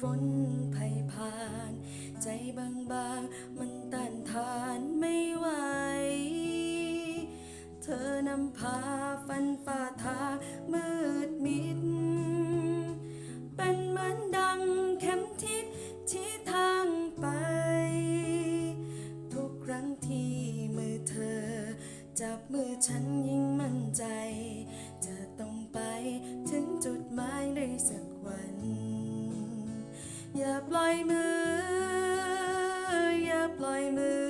ฝนภัยผ่าน ใจบางๆมันต้านทานไม่ไหว เธอนำพาฟันฝ่าทางมืดมิด เป็นเหมือนดังเข็มทิศชี้ทางไป ทุกครั้งที่มือเธอ จับมือฉันยิ่งมั่นใจ อย่าปล่อยมือ อย่าปล่อยมือ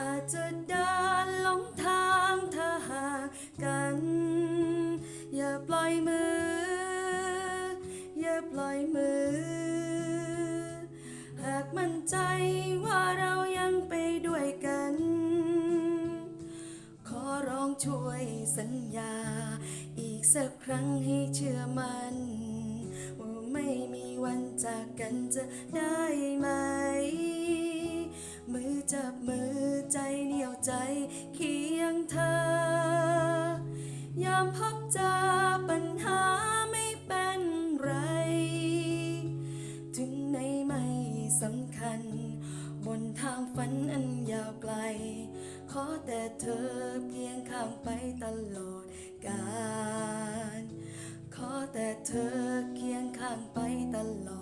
อาจจะเดินหลงทางถ้าห่างกัน อย่าปล่อยมือ อย่าปล่อยมือ หากมั่นใจว่าเรายังไปด้วยกัน ขอร้องช่วยสัญญาอีก สักครั้งให้เชื่อมันว่าไม่มีวันจากกันจะได้ไหม มือจับมือใจเหนียวใจเคียงเธอ บนทางฝันอันยาวไกล ขอแต่เธอเพียงข้างไปตลอดกาล ขอแต่เธอเคียงข้างไปตลอด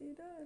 มีสวัสดีด้วย